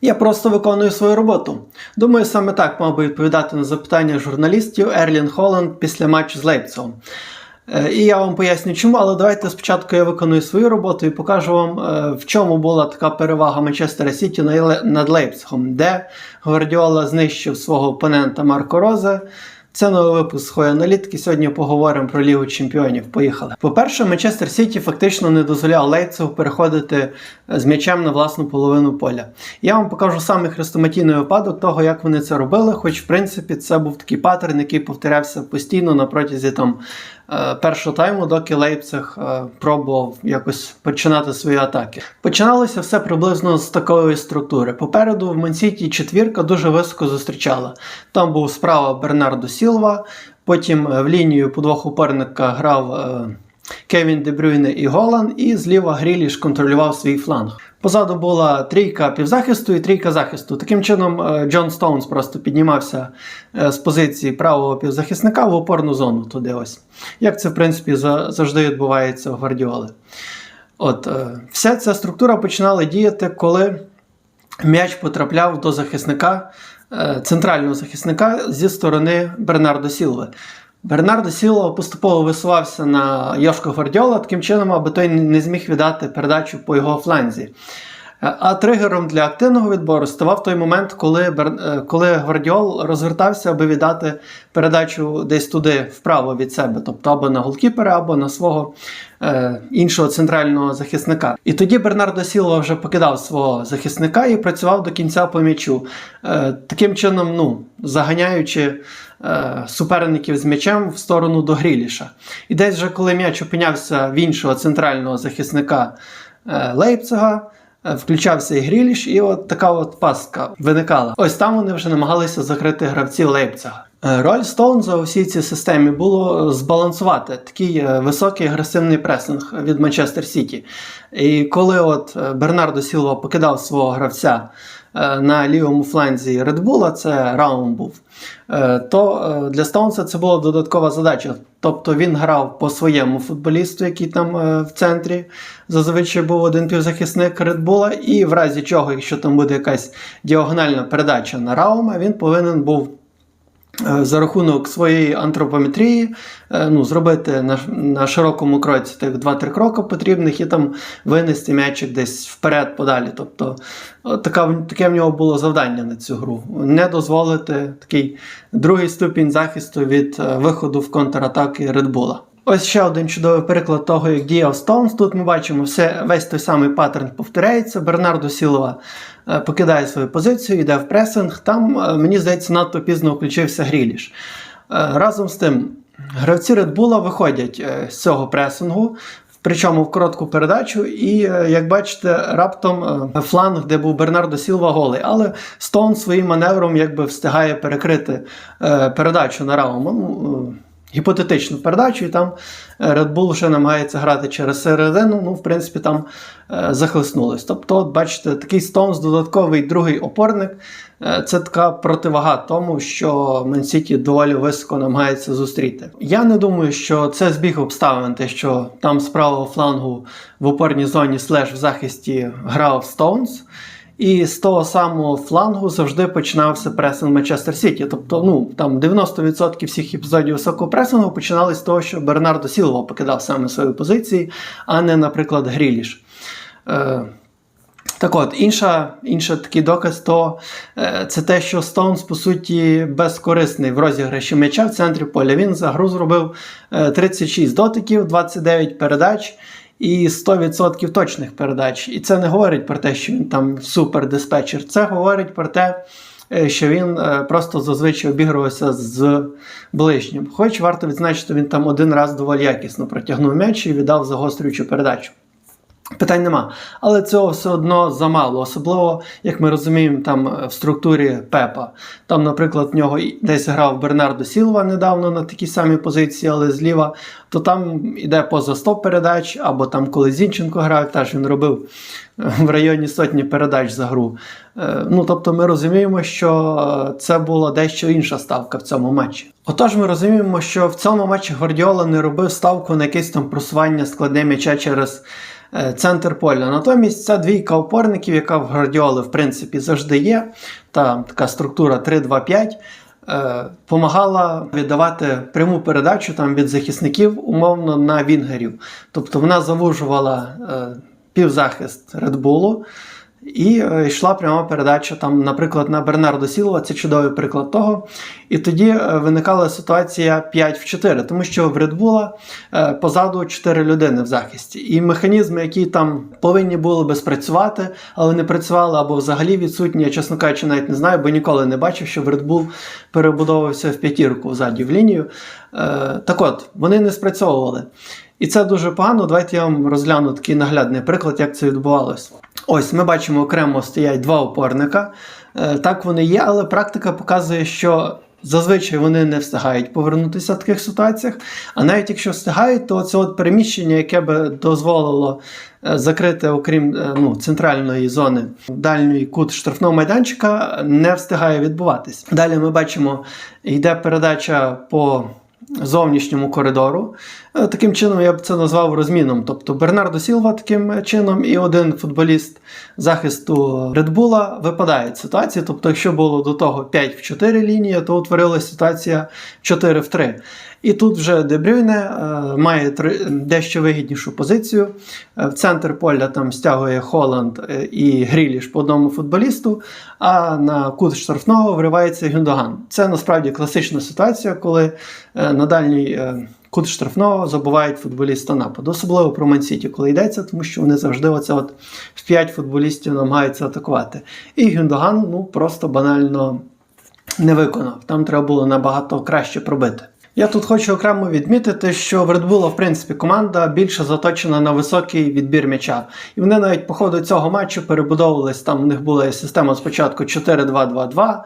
Я просто виконую свою роботу. Думаю, саме так мав би відповідати на запитання журналістів Ерлін Холланд після матчу з Лейпцигом. Е, І я вам поясню чому, але давайте спочатку я виконую свою роботу і покажу вам, е, в чому була така перевага Манчестера Сіті над Лейпцигом, де Гвардіола знищив свого опонента Марко Розе. Це новий випуск «Хої аналітики. Сьогодні поговоримо про Лігу Чемпіонів. Поїхали. По-перше, Манчестер Сіті фактично не дозволяв Лейпцигу переходити з м'ячем на власну половину поля. Я вам покажу саме хрестоматійний випадок того, як вони це робили. Хоч, в принципі, це був такий паттерн, який повторявся постійно на протязі там е, першого тайму, доки Лейпциг е, пробував якось починати свої атаки. Починалося все приблизно з такої структури. Попереду в Мансіті четвірка дуже високо зустрічала. Там був справа Бернардо Сілва, потім е, в лінію по двох опорника грав. Кевін Дебрюйне і Голан, і зліва Гріліш контролював свій фланг. Позаду була трійка півзахисту і трійка захисту. Таким чином, е, Джон Стоунс просто піднімався е, з позиції правого півзахисника в опорну зону туди ось. Як це, в принципі, завжди відбувається у Гвардіоли. От, е, вся ця структура починала діяти, коли м'яч потрапляв до захисника, центрального захисника зі сторони Бернардо Сілви. Бернардо Сіло поступово висувався на Йошко Гвардіола, таким чином, аби той не зміг віддати передачу по його фланзі. А тригером для активного відбору ставав той момент, коли, е, коли Гвардіол розвертався, аби віддати передачу десь туди вправо від себе, тобто або на голкіпера, або на свого е, іншого центрального захисника. І тоді Бернардо Сілва вже покидав свого захисника і працював до кінця по м'ячу. Е, таким чином, ну, заганяючи е, суперників з м'ячем в сторону до Гріліша. І десь вже коли м'яч опинявся в іншого центрального захисника е, Лейпцига. Е, Включався і Гріліш, і от така от пастка виникала. Ось там вони вже намагалися закрити гравців Лейпцига. Е, Роль Стоунза у всій цій системі було збалансувати такий е, високий агресивний пресинг від Манчестер Сіті. І коли от е, Бернардо Сілва покидав свого гравця е, на лівому фланзі Редбула, це Раум був, е, то е, для Стоунса це була додаткова задача. Тобто він грав по своєму футболісту, який там е, в центрі. Зазвичай був один півзахисник Редбула, і в разі чого, якщо там буде якась діагональна передача на Раума, він повинен був за рахунок своєї антропометрії е, ну, зробити на, на широкому кроці тих 2-3 кроки потрібних і там винести м'ячик десь вперед подалі. Тобто така, таке в нього було завдання на цю гру. Не дозволити такий другий ступінь захисту від е, виходу в контратаки Редбула. Ось ще один чудовий приклад того, як діяв Стоунс. Тут ми бачимо все, весь той самий паттерн повторяється. Бернардо Сілова е, покидає свою позицію, йде в пресинг. Там, е, мені здається, надто пізно включився Гріліш. Е, Разом з тим, гравці Редбула виходять з цього пресингу. Причому в коротку передачу, і як бачите, раптом фланг, де був Бернардо Сілва, голий. Але Стоун своїм маневром якби встигає перекрити передачу на Раума. Гіпотетичну передачу, і там е, Red Bull вже намагається грати через середину. Ну, в принципі, там е, захлеснулись. Тобто, от, бачите, такий Стоунс, додатковий другий опорник. е, Це така противага тому, що Мансіті доволі високо намагається зустріти. Я не думаю, що це збіг обставин, те, що там з правого флангу в опорній зоні слеш в захисті грав Стоунс. І з того самого флангу завжди починався пресинг Манчестер Сіті. Тобто, ну там 90% всіх епізодів високого пресингу починали з того, що Бернардо Сілва покидав саме свої позиції, а не, наприклад, Гріліш. Е, так от, інша, інша такий доказ, то е, це те, що Стоунс, по суті, безкорисний в розіграші м'яча в центрі поля. Він за гру зробив е, 36 дотиків, 29 передач і 100% точних передач. І це не говорить про те, що він там супер-диспетчер. Це говорить про те, е, що він е, просто зазвичай обігрувався з ближнім. Хоч варто відзначити, він там один раз доволі якісно протягнув м'яч і віддав загострюючу передачу. Питань нема. Але цього все одно замало. Особливо, як ми розуміємо, там е, в структурі Пепа. Там, наприклад, в нього десь грав Бернардо Сілва недавно на такій самій позиції, але зліва, то там іде поза 100 передач, або там, коли Зінченко грав, теж він робив е, в районі сотні передач за гру. Е, Ну, тобто ми розуміємо, що це була дещо інша ставка в цьому матчі. Отож, ми розуміємо, що в цьому матчі Гвардіола не робив ставку на якесь там просування складне м'яча через центр поля. Натомість ця двійка опорників, яка в Гвардіоли в принципі завжди є, та така структура 3-2-5. е, Помагала віддавати пряму передачу там від захисників умовно на вінгерів. Тобто вона завужувала е, півзахист Редбулу, і е, йшла пряма передача, там, наприклад, на Бернардо Сілова, це чудовий приклад того. І тоді е, виникала ситуація 5 в 4, тому що в Редбула позаду 4 людини в захисті. І механізми, які там повинні були би спрацювати, але не працювали або взагалі відсутні, я, чесно кажучи, навіть не знаю, бо ніколи не бачив, що в Редбул перебудовувався в п'ятірку ззаді в лінію. Е, Так от, вони не спрацьовували. І це дуже погано. Давайте я вам розгляну такий наглядний приклад, як це відбувалося. Ось ми бачимо окремо стоять два опорника. Е, Так вони є, але практика показує, що зазвичай вони не встигають повернутися в таких ситуаціях. А навіть якщо встигають, то це от переміщення, яке би дозволило е, закрити, окрім е, ну, центральної зони дальньої кут штрафного майданчика, не встигає відбуватись. Далі ми бачимо, йде передача по зовнішньому коридору. Е, Таким чином я б це назвав розміном. Тобто Бернардо Сілва таким чином і один футболіст захисту Редбула випадає з ситуації. Тобто, якщо було до того 5 в 4 лінії, то утворилася ситуація 4 в 3. І тут вже Дебрюйне е, має дещо вигіднішу позицію. Е, В центр поля там стягує Холланд е, і Гріліш по одному футболісту, а на кут штрафного вривається Гюндоган. Це насправді класична ситуація, коли на дальній кут штрафного забувають футболіста нападу. Особливо про Мансіті, коли йдеться, тому що вони завжди оце от в 5 футболістів намагаються атакувати. І Гюндоган ну, просто банально не виконав. Там треба було набагато краще пробити. Я тут хочу окремо відмітити, що в Red Bull, в принципі, команда більше заточена на високий відбір м'яча. І вони навіть по ходу цього матчу перебудовувались. Там у них була система спочатку 4-2-2-2,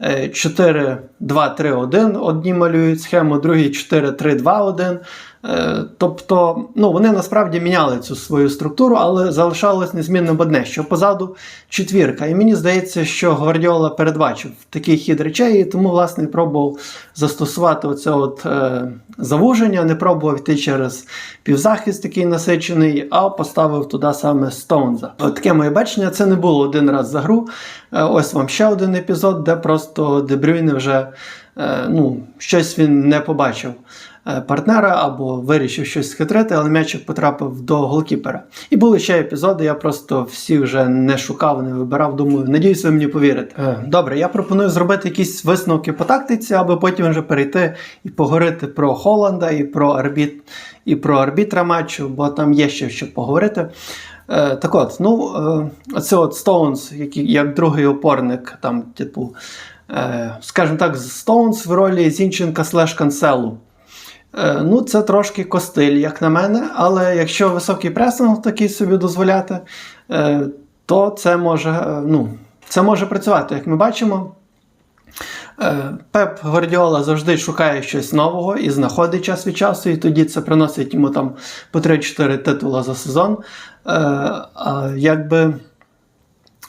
е, 4-2-3-1. Одні малюють схему, другі 4-3-2-1. Е, Тобто, ну, вони насправді міняли цю свою структуру, але залишалось незмінним одне, що позаду четвірка. І мені здається, що Гвардіола передбачив такий хід речей, і тому, власне, пробував застосувати оце от, е, завуження, не пробував йти через півзахист такий насичений, а поставив туди саме Стоунза. Таке моє бачення, це не було один раз за гру. Е, ось вам ще один епізод, де просто Дебрюйне вже е, ну, щось він не побачив е, партнера або вирішив щось схитрити, але м'ячик потрапив до голкіпера. І були ще епізоди, я просто всі вже не шукав, не вибирав. Думаю, надіюсь, ви мені повірите. Е, Добре, я пропоную зробити якісь висновки по тактиці, аби потім вже перейти і поговорити про Холланда і про арбіт, і про арбітра матчу, бо там є ще що поговорити. Так от, ну, оце от Стоунс, який як другий опорник, там, типу, скажімо так, Стоунс в ролі Зінченка слеш канцелу. Е, Ну, це трошки костиль, як на мене, але якщо високий пресинг такий собі дозволяти, е, то це може, е, ну, це може працювати. Як ми бачимо, е, Пеп Гвардіола завжди шукає щось нового і знаходить час від часу, і тоді це приносить йому там по 3-4 титула за сезон. Е, а, якби...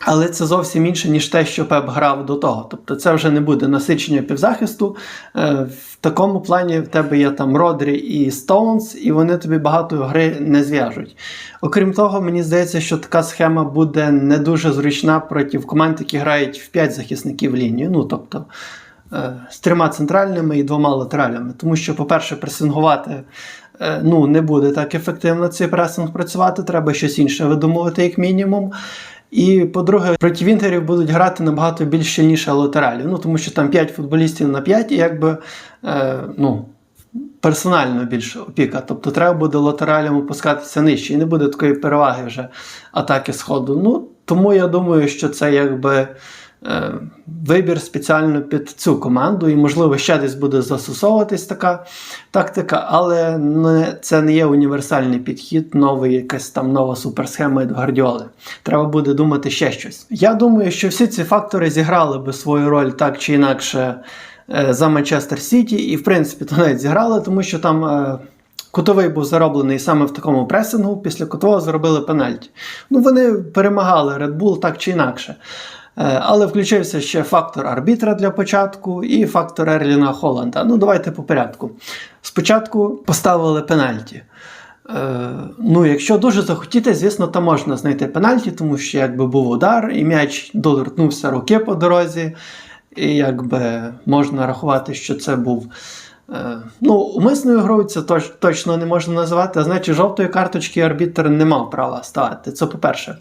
Але це зовсім інше, ніж те, що Пеп грав до того. Тобто це вже не буде насичення півзахисту. Е, В такому плані в тебе є там Родрі і Стоунс, і вони тобі багато гри не зв'яжуть. Окрім того, мені здається, що така схема буде не дуже зручна проти команд, які грають в 5 захисників лінію. Ну, тобто е, з трьома центральними і двома латералями. Тому що, по-перше, пресингувати е, ну, не буде так ефективно цей пресинг працювати, треба щось інше видумувати, як мінімум. І по-друге, проти Вінгерів будуть грати набагато більш щільніше латералів. Ну, тому що там 5 футболістів на 5, і якби е, ну, персонально більше опіка. Тобто треба буде латералям опускатися нижче. І не буде такої переваги вже атаки сходу. Ну, тому я думаю, що це якби. Е, Вибір спеціально під цю команду, і, можливо, ще десь буде застосовуватись така тактика, але це не є універсальний підхід, новий, якась там нова суперсхема від Гвардіоли. Треба буде думати ще щось. Я думаю, що всі ці фактори зіграли би свою роль так чи інакше е, за Манчестер Сіті, і, в принципі, то навіть зіграли, тому що там. е, Кутовий був зароблений саме в такому пресингу, після кутового зробили пенальті. Ну, вони перемагали Red Bull так чи інакше. Е, Але включився ще фактор арбітра для початку і фактор Ерліна Холланда. Ну, давайте по порядку. Спочатку поставили пенальті. Е, ну, якщо дуже захотіти, звісно, то можна знайти пенальті, тому що якби був удар, і м'яч доторкнувся руки по дорозі, і якби можна рахувати, що це був. Е, Ну, умисною грою це точ, точно не можна називати, а значить, жовтої карточки арбітр не мав права ставити. Це по-перше.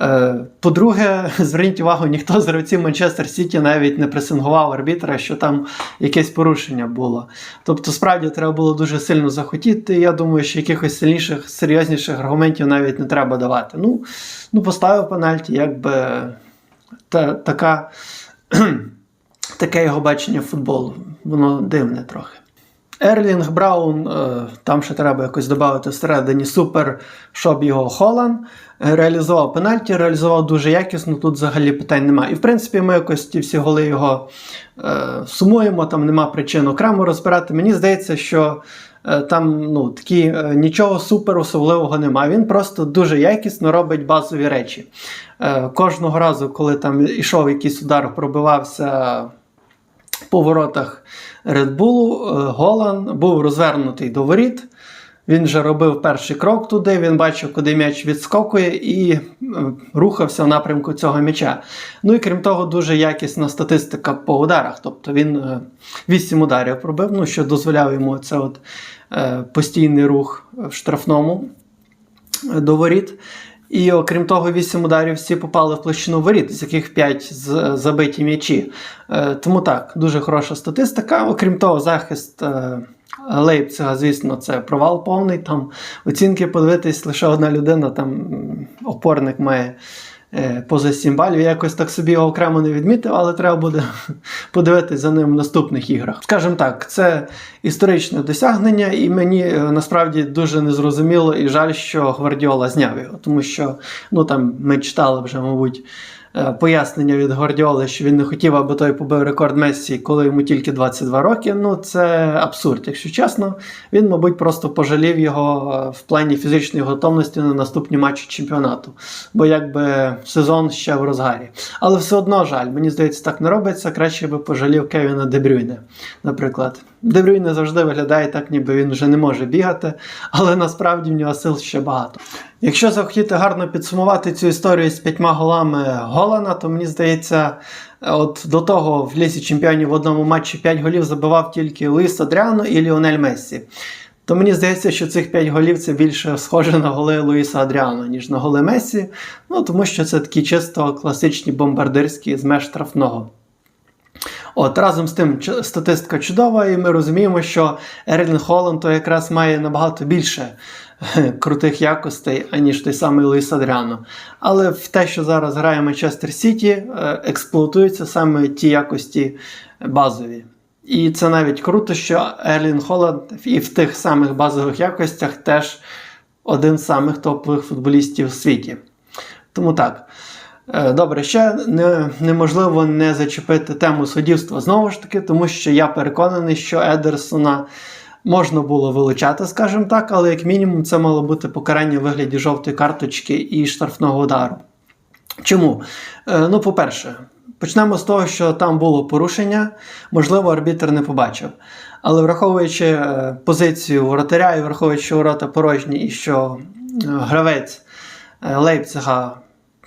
Е, По-друге, зверніть увагу, ніхто з гравців Манчестер Сіті навіть не пресингував арбітра, що там якесь порушення було. Тобто, справді треба було дуже сильно захотіти. Я думаю, що якихось сильніших, серйозніших аргументів навіть не треба давати. Ну, ну поставив пенальті, якби та, така, таке його бачення футболу. Воно дивне трохи. Ерлінг Браун, е, там ще треба якось додати всередині супер, щоб його Холан реалізував пенальті, реалізував дуже якісно, тут взагалі питань немає. І в принципі, ми якось ті всі голи його е, сумуємо, там нема причин окремо розбирати. Мені здається, що е, там ну, такі, е, нічого супер особливого немає. Він просто дуже якісно робить базові речі. Е, кожного разу, коли там ішов якийсь удар, пробивався по воротах е, Голан був розвернутий до воріт. Він вже робив перший крок туди, він бачив, куди м'яч відскокує, і е, рухався в напрямку цього м'яча. Ну і крім того, дуже якісна статистика по ударах. Тобто він е, 8 ударів пробив, ну, що дозволяв йому це от, е, постійний рух в штрафному е, до воріт. І окрім того, 8 ударів всі попали в площину воріт, з яких 5 з- забиті м'ячі. Е, Тому так, дуже хороша статистика. Окрім того, захист е, Лейпцига, звісно, це провал повний. Там оцінки подивитись лише одна людина, там опорник має поза Сімбалю. Я якось так собі його окремо не відмітив, але треба буде подивитись за ним в наступних іграх. Скажімо так, це історичне досягнення, і мені е, насправді дуже незрозуміло і жаль, що Гвардіола зняв його, тому що ну там ми читали вже, мабуть. Е, Пояснення від Гвардіоли, що він не хотів, аби той побив рекорд Мессі, коли йому тільки 22 роки. Ну це абсурд, якщо чесно. Він, мабуть, просто пожалів його е, в плані фізичної готовності на наступні матчі чемпіонату. Бо якби сезон ще в розгарі. Але все одно жаль, мені здається, так не робиться. Краще би пожалів Кевіна Дебрюйне, наприклад. Дебрюйне завжди виглядає так, ніби він вже не може бігати, але насправді в нього сил ще багато. Якщо захотіти гарно підсумувати цю історію з п'ятьма голами Голана, то мені здається, от до того в лісі чемпіонів в одному матчі 5 голів забивав тільки Луїс Адріано і Ліонель Мессі. То мені здається, що цих 5 голів це більше схоже на голи Луїса Адріано, ніж на голи Мессі. Ну тому що це такі чисто класичні бомбардирські з меж штрафного. От разом з тим статистика чудова, і ми розуміємо, що Ерлін Холланд то якраз має набагато більше крутих якостей, аніж той самий Луїс Адріано. Але в те, що зараз грає Манчестер Сіті, е, експлуатуються саме ті якості базові. І це навіть круто, що Ерлін Холланд і в тих самих базових якостях теж один з самих топових футболістів в світі. Тому так. Е, Добре, ще не, неможливо не зачепити тему суддівства знову ж таки, тому що я переконаний, що Едерсона можна було вилучати, скажімо так, але як мінімум це мало бути покарання в вигляді жовтої карточки і штрафного удару. Чому? Е, Ну, по-перше, почнемо з того, що там було порушення, можливо, арбітр не побачив. Але враховуючи е, позицію воротаря і враховуючи, що ворота порожні і що е, гравець Лейпцига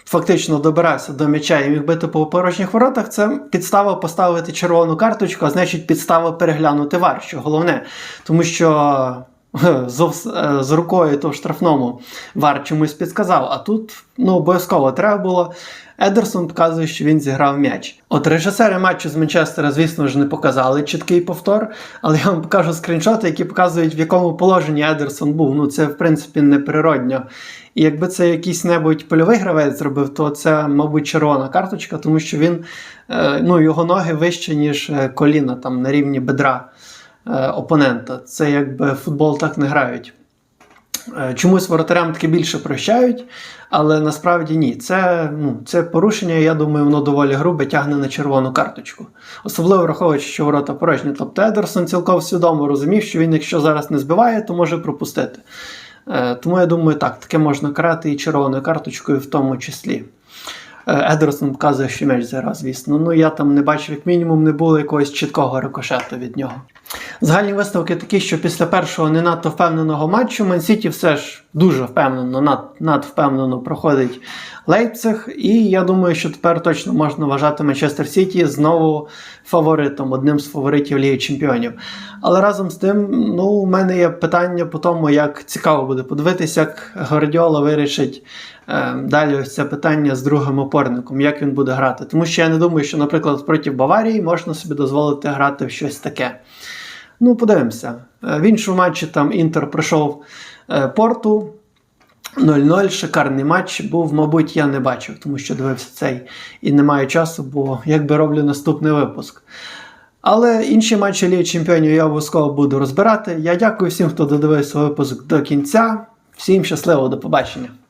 фактично добирався до м'яча і міг бити по порожніх воротах, це підстава поставити червону карточку, а значить підстава переглянути вар, що головне. Тому що е, е, з рукою то в штрафному вар чомусь підказав, а тут ну, обов'язково треба було. Едерсон показує, що він зіграв м'яч. От режисери матчу з Манчестера, звісно ж, не показали чіткий повтор, але я вам покажу скріншоти, які показують, в якому положенні Едерсон був. Ну, це, в принципі, неприродньо. І якби це якийсь небудь польовий гравець зробив, то це, мабуть, червона карточка, тому що він, е, ну, його ноги вище, ніж е, коліна, там на рівні бедра е, опонента. Це якби футбол так не грають. Чомусь воротарям таки більше прощають, але насправді ні. Це, ну, це порушення, я думаю, воно доволі грубе тягне на червону карточку. Особливо враховуючи, що ворота порожні. Тобто Едерсон цілком свідомо розумів, що він, якщо зараз не збиває, то може пропустити. Е, Тому я думаю, так, таке можна карати і червоною карточкою в тому числі. Е, Едерсон показує, що м'яч зараз, звісно. Ну я там не бачив, як мінімум, не було якогось чіткого рикошету від нього. Загальні висновки такі, що після першого не надто впевненого матчу Ман-Сіті все ж дуже впевнено, над, надвпевнено проходить Лейпциг. І я думаю, що тепер точно можна вважати Манчестер Сіті знову фаворитом, одним з фаворитів Ліги Чемпіонів. Але разом з тим, ну, у мене є питання по тому, як цікаво буде подивитися, як Гвардіола вирішить е, далі ось це питання з другим опорником, як він буде грати. Тому що я не думаю, що, наприклад, проти Баварії можна собі дозволити грати в щось таке. Ну, подивимося. Е, В іншому матчі там Інтер пройшов е, Порту. 0-0, шикарний матч. Був, мабуть, я не бачив, тому що дивився цей і не маю часу, бо якби роблю наступний випуск. Але інші матчі Ліги Чемпіонів я обов'язково буду розбирати. Я дякую всім, хто додивився випуск до кінця. Всім щасливо, до побачення.